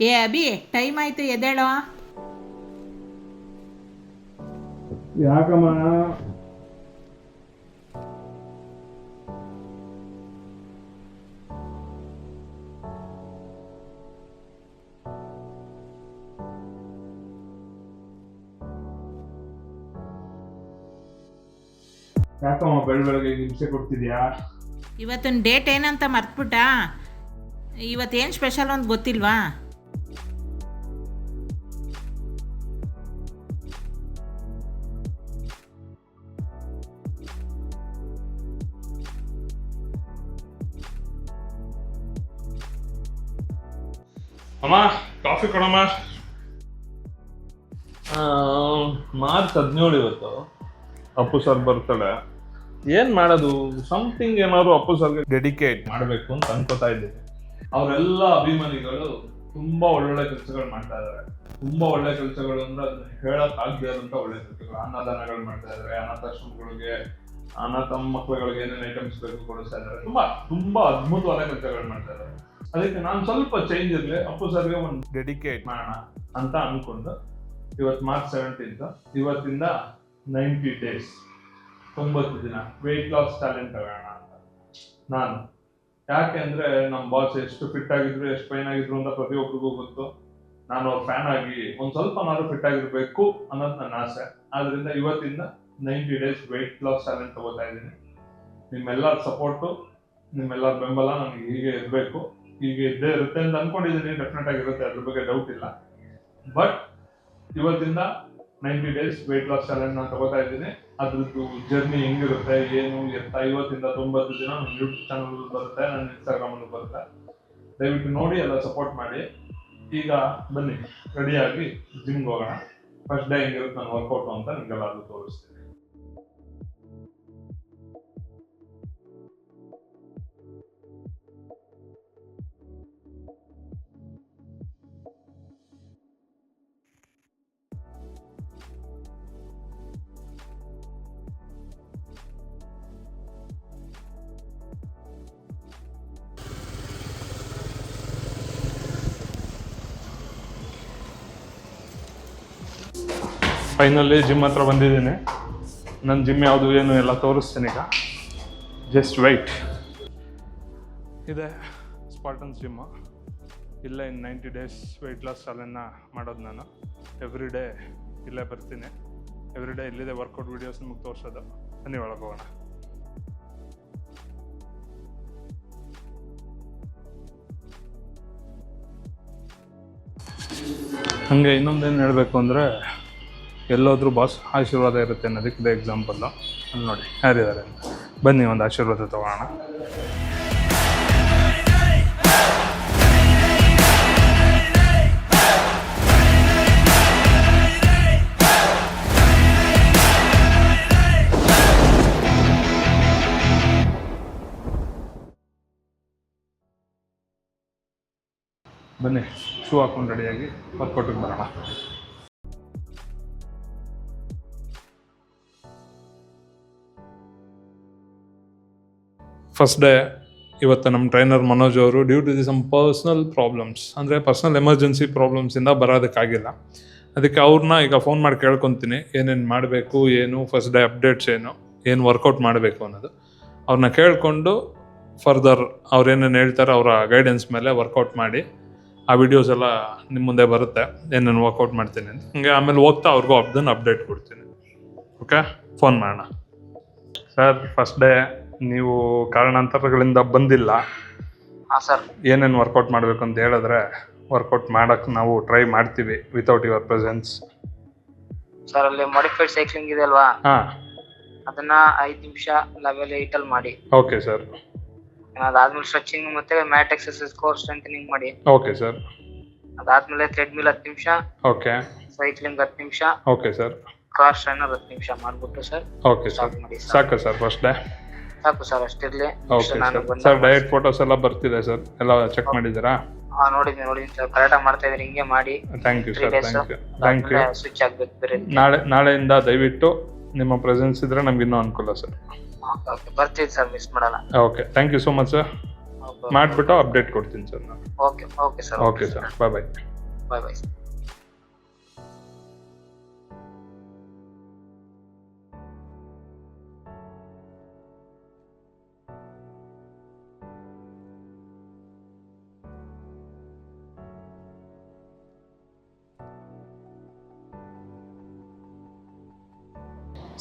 ಏ ಅಭಿ ಟೈಮ್ ಆಯ್ತು ಎದ್ದೇಳೋ. ಯಾಕಮ್ಮ? ಯಾಕಮ್ಮ ಬೆಳ ಬೆಳಗ್ಗೆ ಹಿಂಸೆ ಕೊಡ್ತಿದ್ಯಾ? ಇವತ್ತಿನ ಡೇಟ್ ಏನಂತ ಮರ್ತ್ಬಿಟ್ಟ? ಇವತ್ತೇನು ಸ್ಪೆಷಲ್ ಅಂತ ಗೊತ್ತಿಲ್ವಾ? ಅಮ್ಮ ಕಾಫಿ ಕೊಡಮ್ಮ. ಮಾರ್ಚ್ ಹದಿನೇಳು ಇವತ್ತು. ಅಪ್ಪು ಸರ್ ಬರ್ತಾಳೆ. ಏನ್ ಮಾಡೋದು? ಸಮಥಿಂಗ್ ಏನಾದ್ರು ಅಪ್ಪು ಸರ್ಗೆ ಡೆಡಿಕೇಟ್ ಮಾಡಬೇಕು ಅಂತ ಅನ್ಕೋತಾ ಇದ್ದೀನಿ. ಅವರೆಲ್ಲ ಅಭಿಮಾನಿಗಳು ತುಂಬಾ ಒಳ್ಳೊಳ್ಳೆ ಕೆಲಸಗಳು ಮಾಡ್ತಾ ಇದ್ದಾರೆ ತುಂಬಾ ಒಳ್ಳೆ ಕೆಲಸಗಳು ಅಂದ್ರೆ ಅದನ್ನ ಹೇಳಕ್ ಆಗದೆ ಇರುವಂತ ಒಳ್ಳೆ ಕೆಲಸಗಳು. ಅನ್ನದಾನಗಳು ಮಾಡ್ತಾ ಇದಾರೆ ಅನಾಥಾಶ್ರಮಗಳಿಗೆ ಅನಾಥ ಮಕ್ಕಳುಗಳಿಗೆ ಏನೇನು ಐಟಮ್ಸ್ ಬೇಕು ಕೊಡಿಸ್ತಾ ಇದಾರೆ. ತುಂಬಾ ತುಂಬಾ ಅದ್ಭುತವಾದ ಕೆಲಸಗಳು ಮಾಡ್ತಾ ಇದಾರೆ. ಅದಕ್ಕೆ ನಾನು ಸ್ವಲ್ಪ ಚೇಂಜ್ ಇರಲಿ ಅಪ್ಪು ಸರ್ಗೆ ಒಂದು ಡೆಡಿಕೇಟ್ ಮಾಡೋಣ ಅಂತ ಅನ್ಕೊಂಡು ಇವತ್ತು ಮಾರ್ಚ್ ಸೆವೆಂಟೀನ್ತ್ ಇವತ್ತಿಂದ ನೈಂಟಿ ಡೇಸ್ ತೊಂಬತ್ತು ದಿನ ವೆಯ್ಟ್ ಲಾಸ್ ಟ್ಯಾಲೆಂಟ್ ತಗೋಣ ಅಂತ. ನಾನು. ಯಾಕೆ ಅಂದರೆ ನಮ್ಮ ಬಾಸ್ ಎಷ್ಟು ಫಿಟ್ ಆಗಿದ್ರು ಎಷ್ಟು ಫೈನ್ ಆಗಿದ್ರು ಅಂತ ಪ್ರತಿಯೊಬ್ಬರಿಗೂ ಗೊತ್ತು. ನಾನು ಅವ್ರ ಫ್ಯಾನ್ ಆಗಿ ಒಂದು ಸ್ವಲ್ಪ ನಾನು ಫಿಟ್ ಆಗಿರಬೇಕು ಅನ್ನೋದು ನನ್ನ ಆಸೆ. ಆದ್ರಿಂದ ಇವತ್ತಿಂದ ninety days weight loss talent ತಗೋತಾ ಇದ್ದೀನಿ. ನಿಮ್ಮೆಲ್ಲರ ಸಪೋರ್ಟು ನಿಮ್ಮೆಲ್ಲರ ಬೆಂಬಲ ನನಗೆ ಹೀಗೆ ಇರಬೇಕು. ಹೀಗೆ ಇದ್ದೇ ಇರುತ್ತೆ ಅಂತ ಅನ್ಕೊಂಡಿದ್ದೀನಿ ಡೆಫಿನೆಟ್ ಆಗಿರುತ್ತೆ ಅದ್ರ ಬಗ್ಗೆ ಡೌಟ್ ಇಲ್ಲ. ಬಟ್ ಇವತ್ತಿಂದ ninety days weight loss challenge ನಾನು ತಗೋತಾ ಇದ್ದೀನಿ. ಅದ್ರದ್ದು ಜರ್ನಿ ಹೆಂಗಿರುತ್ತೆ, ಏನು, ಎತ್ತ, ಇವತ್ತಿಂದ ತೊಂಬತ್ತು ದಿನ ನನ್ನ ಯೂಟ್ಯೂಬ್ ಚಾನಲ್ ಬರುತ್ತೆ, ನನ್ನ ಇನ್ಸ್ಟಾಗ್ರಾಮ್ ಅಲ್ಲಿ ಬರುತ್ತೆ. ದಯವಿಟ್ಟು ನೋಡಿ, ಎಲ್ಲ ಸಪೋರ್ಟ್ ಮಾಡಿ. ಈಗ ಬನ್ನಿ. ರೆಡಿಯಾಗಿ ಜಿಮ್ಗೆ ಹೋಗೋಣ. ಫಸ್ಟ್ ಡೇ ಹೆಂಗಿರುತ್ತೆ ನಾನು ವರ್ಕೌಟ್ ಅಂತ ನಿಮ್ಗೆಲ್ಲರೂ ತೋರಿಸ್ತೀನಿ. ಫೈನಲಿ ಜಿಮ್ ಹತ್ರ ಬಂದಿದ್ದೀನಿ. ನನ್ನ ಜಿಮ್ ಯಾವುದು ಏನು ಎಲ್ಲ ತೋರಿಸ್ತೀನಿ ಈಗ. ಜಸ್ಟ್ ವೈಟ್ ಇದೆ ಸ್ಪಾರ್ಟನ್ಸ್ ಜಿಮ್ಮು ಇಲ್ಲೇ ಇನ್ನು ನೈಂಟಿ ಡೇಸ್ ವೆಯ್ಟ್ ಲಾಸ್ ಚಾಲೆಂಜ್ನ ಮಾಡೋದು ನಾನು. ಎವ್ರಿ ಡೇ ಇಲ್ಲೇ ಬರ್ತೀನಿ. ಎವ್ರಿ ಡೇ ಇಲ್ಲಿದೆ ವರ್ಕೌಟ್ ವೀಡಿಯೋಸ್ ನಿಮಗೆ ತೋರಿಸೋದು. ಬನ್ನಿ ಒಳಗೆ ಹೋಗೋಣ. ಹಾಗೆ ಇನ್ನೊಂದೇನು ಹೇಳಬೇಕು ಅಂದರೆ ಎಲ್ಲೋದ್ರೂ ಬಾಸ್ ಆಶೀರ್ವಾದ ಇರುತ್ತೆ ಅನ್ನೋದಕ್ಕೆ ಇದೆ ಎಕ್ಸಾಂಪಲ್ಲು ಅಲ್ಲಿ ನೋಡಿ ಯಾರಿದ್ದಾರೆ ಅಂತ. ಬನ್ನಿ ಒಂದು ಆಶೀರ್ವಾದ ತಗೋಣ. ಬನ್ನಿ ಶೂ ಹಾಕೊಂಡು ರೆಡಿಯಾಗಿ ವರ್ಕೌಟಿಗೆ ಬರೋಣ. ಫಸ್ಟ್ ಡೇ ಇವತ್ತು ನಮ್ಮ ಟ್ರೈನರ್ ಮನೋಜ್ ಅವರು due to the some personal problems ಅಂದರೆ ಪರ್ಸ್ನಲ್ ಎಮರ್ಜೆನ್ಸಿ ಪ್ರಾಬ್ಲಮ್ಸಿಂದ ಬರೋದಕ್ಕಾಗಿಲ್ಲ. ಅದಕ್ಕೆ ಅವ್ರನ್ನ ಈಗ ಫೋನ್ ಮಾಡಿ ಕೇಳ್ಕೊತೀನಿ, ಏನೇನು ಮಾಡಬೇಕು, ಏನು ಫಸ್ಟ್ ಡೇ ಅಪ್ಡೇಟ್ಸ್ ಏನು ಏನು ವರ್ಕೌಟ್ ಮಾಡಬೇಕು ಅನ್ನೋದು. ಅವ್ರನ್ನ ಕೇಳಿಕೊಂಡು ಫರ್ದರ್ ಅವ್ರು ಏನೇನು ಹೇಳ್ತಾರೆ, ಅವರ ಗೈಡೆನ್ಸ್ ಮೇಲೆ ವರ್ಕೌಟ್ ಮಾಡಿ, ಆ ವಿಡಿಯೋಸ್ ಎಲ್ಲ ನಿಮ್ಮ ಮುಂದೆ ಬರುತ್ತೆ, ಏನೇನು ವರ್ಕೌಟ್ ಮಾಡ್ತೀನಿ ಅಂತ. ಹಂಗೆ ಆಮೇಲೆ ಹೋಗ್ತಾ ಅವ್ರಿಗೂ ಅದನ್ನು ಅಪ್ಡೇಟ್ ಕೊಡ್ತೀನಿ. ಓಕೆ ಫೋನ್ ಮಾಡೋಣ. ಸರ್ ಫಸ್ಟ್ ಡೇ ನೀವು ಕಾರಣಾಂತರಗಳಿಂದ ಬಂದಿಲ್ಲ. ಹಾಂ ಸರ್. ಏನೇನು ವರ್ಕೌಟ್ ಮಾಡಬೇಕು ಅಂತ ಹೇಳಿದ್ರೆ ವರ್ಕೌಟ್ ಮಾಡೋಕ್ಕೆ ನಾವು ಟ್ರೈ ಮಾಡ್ತೀವಿ ವಿತೌಟ್ ಯುವರ್ ಪ್ರೆಸೆನ್ಸ್ ಸರ್ ಅಲ್ಲಿ ಮಾಡಿಫೈಡ್ ಸೈಕ್ಲಿಂಗ್ ಇದೆ ಅಲ್ವಾ? ಹಾಂ. ಅದನ್ನ ಐದು ನಿಮಿಷ ಲೆವೆಲ್ ಅಲ್ಲಿ ಮಾಡಿ. ಓಕೆ ಸರ್ ಅದಾದ್ಮೇಲೆ ಸ್ಟ್ರೆಚಿಂಗ್ ಮತ್ತೆ ಮ್ಯಾಟ್ ಎಕ್ಸರ್ಸೈಸ್ ಕೋರ್ ಸ್ಟ್ರೆಂಥನಿಂಗ್ ಮಾಡಿ. ಓಕೆ ಸರ್ ಅದಾದ್ಮೇಲೆ ಥ್ರೆಡ್ ಮಿಲ್ ಹತ್ತು ನಿಮಿಷ ಓಕೆ ಸೈಕ್ಲಿಂಗ್ ಹತ್ತು ನಿಮಿಷ ಓಕೆ ಸರ್ ಕ್ರಾಸ್ ಟ್ರೈನರ್ ಹತ್ತು ನಿಮಿಷ ಮಾಡ್ಬಿಟ್ಟು ಸರ್ ಓಕೆ ಸರ್ ಮಾಡಿ ಸಾಕು ಸರ್ ಫಸ್ಟ್ ಡೇ ಸಾಕು ಸರ್ ಅಷ್ಟಿರ್ಲಿ. ಓಕೆ ನಾನು ಸರ್ ಬಂದಾಗ ಸರ್ ಡಯಟ್ ಫೋಟೋಸ್ ಎಲ್ಲ ಬರ್ತಿದೆ ಸರ್ ಎಲ್ಲ ಚೆಕ್ ಮಾಡಿದ್ದೀರಾ? ಹಾ ನೋಡಿದ್ದೀನಿ ನೋಡಿದ್ದೀನಿ ಸರ್ ಕರೆಕ್ಟಾಗಿ ಮಾಡ್ತಾ ಇದ್ರಿ ಹಿಂಗೆ ಮಾಡಿ. Thank you sir thank you thank you switch ಆಗ್ಬೇಕು ಬೇರೆ ನಾಳೆ ನಾಳೆಯಿಂದ ದಯವಿಟ್ಟು ನಿಮ್ಮ ಪ್ರೆಸೆನ್ಸ್ ಇದ್ರೆ ನಮ್ಗೆ ಇನ್ನೂ ಅನುಕೂಲ ಸರ್ ಬರ್ತೀನಿ ಸರ್ ಮಿಸ್ ಮಾಡಲ್ಲ. Okay thank you so much sir ಮಾಡಿಬಿಟ್ಟು ಅಪ್ಡೇಟ್ ಕೊಡ್ತೀನಿ ಸರ್ ನಾನು. Okay okay sir okay sir bye bye bye bye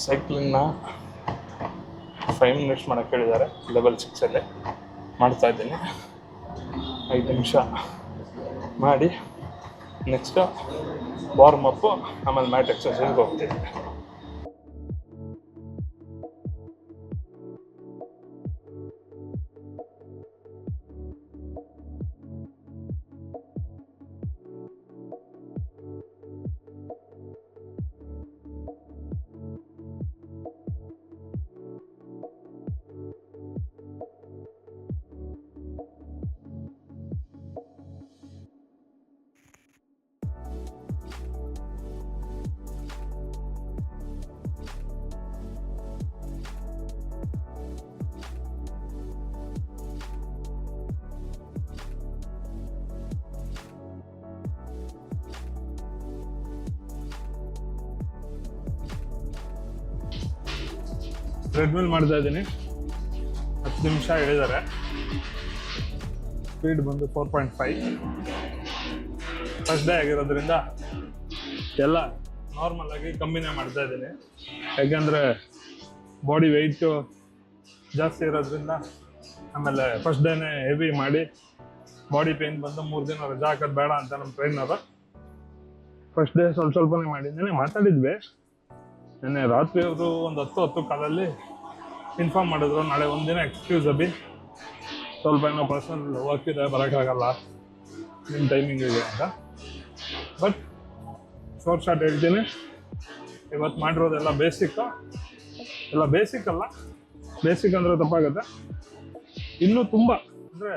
ಸೈಕ್ಲಿಂಗ್ನ five minutes ಮಾಡೋಕ್ಕೆ ಹೇಳಿದ್ದಾರೆ. ಲೆವೆಲ್ ಸಿಕ್ಸಲ್ಲಿ ಮಾಡ್ತಾ ಇದ್ದೀನಿ. ಐದು ನಿಮಿಷ ಮಾಡಿ. ನೆಕ್ಸ್ಟು ವಾರ್ಮ್ ಅಪ್ಪು ಆಮೇಲೆ ಮ್ಯಾಟ್ ಎಕ್ಸಸೈಸ್ಗೆ ಹೋಗ್ತೀನಿ. ಟ್ರೆಡ್ಮಿಲ್ ಮಾಡ್ತಾ ಇದ್ದೀನಿ. ಹತ್ತು ನಿಮಿಷ ಹೇಳಿದ್ದಾರೆ. ಸ್ಪೀಡ್ ಬಂದು four point five first day ಆಗಿರೋದ್ರಿಂದ ಎಲ್ಲ ನಾರ್ಮಲ್ ಆಗಿ ಕಮ್ಮಿನೇ ಮಾಡ್ತಾ ಇದ್ದೀನಿ. ಯಾಕೆಂದರೆ ಬಾಡಿ ವೆಯ್ಟು ಜಾಸ್ತಿ ಇರೋದ್ರಿಂದ ಆಮೇಲೆ ಫಸ್ಟ್ ಡೇನೇ ಹೆವಿ ಮಾಡಿ ಬಾಡಿ ಪೇನ್ ಬಂದು ಮೂರು ದಿನ ರಜಾ ಹಾಕೋದು ಬೇಡ ಅಂತ ನಮ್ಮ ಟ್ರೈನರು ಫಸ್ಟ್ ಡೇ ಸ್ವಲ್ಪ ಸ್ವಲ್ಪನೇ ಮಾಡಿದ್ದೀನಿ ಮಾತಾಡಿದ್ವಿ. ನಿನ್ನೆ ರಾತ್ರಿ ಅವರು ಒಂದು ಹತ್ತು ಹತ್ತು ಕಾಲಲ್ಲಿ ಇನ್ಫಾರ್ಮ್ ಮಾಡಿದ್ರು. ನಾಳೆ ಒಂದಿನ ಎಕ್ಸ್ಕ್ಯೂಸ್ ಅಬಿ ಸ್ವಲ್ಪ ಏನೋ ಪರ್ಸನಲ್ ವರ್ಕ್ ಇದೆ, ಬರೋಕ್ಕಾಗಲ್ಲ. ನಿಮ್ಮ ಟೈಮಿಂಗಿಗೆ ಅಂತ. ಬಟ್ ಶೋರ್ಟ್ ಶಾರ್ಟ್ ಹೇಳ್ತೀನಿ. ಇವತ್ತು ಮಾಡಿರೋದೆಲ್ಲ ಬೇಸಿಕ್ ಎಲ್ಲ ಬೇಸಿಕ್ ಅಲ್ಲ. ಬೇಸಿಕ್ ಅಂದರೆ ತಪ್ಪಾಗುತ್ತೆ. ಇನ್ನೂ ತುಂಬ, ಅಂದರೆ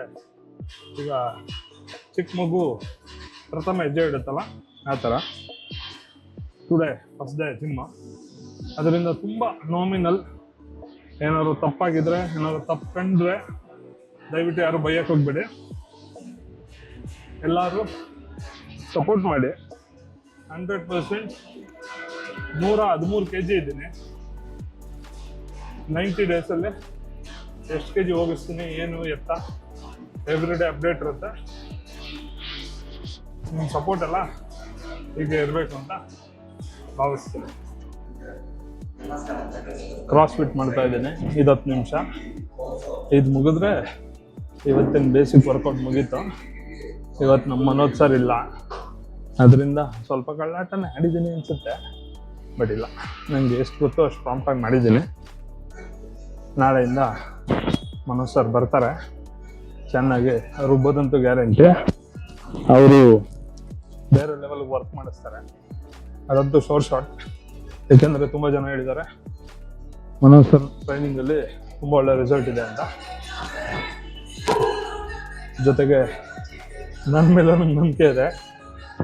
ಈಗ ಚಿಕ್ಕ ಮಗು ಪ್ರಥಮ ಹೆಜ್ಜೆ ಇಡುತ್ತಲ್ಲ ಆ ಥರ. ಟುಡೇ ಫಸ್ಟ್ ಡೇ ಸಿನಿಮ ಅದರಿಂದ ತುಂಬ ನಾಮಿನಲ್ ಏನಾದ್ರು ತಪ್ಪಾಗಿದ್ರೆ, ಏನಾದ್ರು ತಪ್ಪು ಕಂಡ್ರೆ ದಯವಿಟ್ಟು ಯಾರು ಬೈಯಕ್ಕೆ ಹೋಗ್ಬೇಡಿ. ಎಲ್ಲರೂ ಸಪೋರ್ಟ್ ಮಾಡಿ. ಹಂಡ್ರೆಡ್ ಪರ್ಸೆಂಟ್ ನೂರ ಹದಿಮೂರು ಕೆ ಜಿ ಇದ್ದೀನಿ ನೈಂಟಿ ಡೇಸಲ್ಲಿ ಎಷ್ಟು ಕೆ ಜಿ ಹೋಗಿಸ್ತೀನಿ, ಏನು ಎತ್ತ ಎವ್ರಿ ಡೇ ಅಪ್ಡೇಟ್ ಇರುತ್ತೆ. ನಿಮ್ಮ ಸಪೋರ್ಟ್ ಎಲ್ಲ ಹೀಗೆ ಇರಬೇಕು ಅಂತ ಭಾವಿಸ್ತೀನಿ. ಕ್ರಾಸ್ ಫಿಟ್ ಮಾಡ್ತಾ ಇದ್ದೀನಿ. ಇದು ಹತ್ತು ನಿಮಿಷ. ಇದು ಮುಗಿದ್ರೆ ಇವತ್ತಿನ ಬೇಸಿಕ್ ವರ್ಕೌಟ್ ಮುಗೀತು. ಇವತ್ತು ನಮ್ಮ ಮನೋಜ್ ಸರ್ ಇಲ್ಲ. ಅದರಿಂದ ಸ್ವಲ್ಪ ಕಳ್ಳಾಟನೇ ಆಡಿದ್ದೀನಿ ಅನಿಸುತ್ತೆ. ಬಟ್ ಇಲ್ಲ. ನನಗೆ ಎಷ್ಟು ಗೊತ್ತೋ ಅಷ್ಟು ಪ್ರಾಂಪ್ಟಾಗಿ ಮಾಡಿದ್ದೀನಿ. ನಾಳೆಯಿಂದ ಮನೋಜ್ ಸರ್ ಬರ್ತಾರೆ. ಚೆನ್ನಾಗಿ ರುಬ್ಬೋದಂತೂ ಗ್ಯಾರಂಟಿ. ಅವರು ಬೇರೆ ಲೆವೆಲ್ಗೆ ವರ್ಕ್ ಮಾಡಿಸ್ತಾರೆ. ಅದಂತೂ ಶೋರ್ ಶಾರ್ಟ್ ಯಾಕೆಂದರೆ ತುಂಬ ಜನ ಹೇಳಿದ್ದಾರೆ. ಮನೋಜ್ ಸರ್ ಟ್ರೈನಿಂಗಲ್ಲಿ ತುಂಬ ಒಳ್ಳೆ ರಿಸಲ್ಟ್ ಇದೆ ಅಂತ. ಜೊತೆಗೆ ನನ್ನ ಮೇಲೆ ನಂಗೆ ನಂಬಿಕೆ ಇದೆ.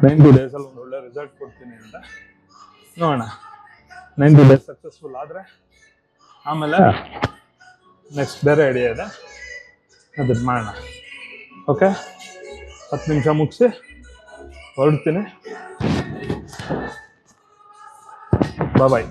ನೈಂಟಿ ಡೇಸಲ್ಲಿ ಒಂದು ಒಳ್ಳೆ ರಿಸಲ್ಟ್ ಕೊಡ್ತೀನಿ ಅಂತ. ನೋಡೋಣ. ನೈಂಟಿ ಡೇಸ್ ಸಕ್ಸಸ್ಫುಲ್ ಆದರೆ ಆಮೇಲೆ ನೆಕ್ಸ್ಟ್ ಬೇರೆ ಐಡಿಯಾ ಇದೆ. ಅದನ್ನ ಮಾಡೋಣ. ಓಕೆ ಹತ್ತು ನಿಮಿಷ ಮುಗಿಸಿ ಹೊರಡ್ತೀನಿ. ಬಾಯ್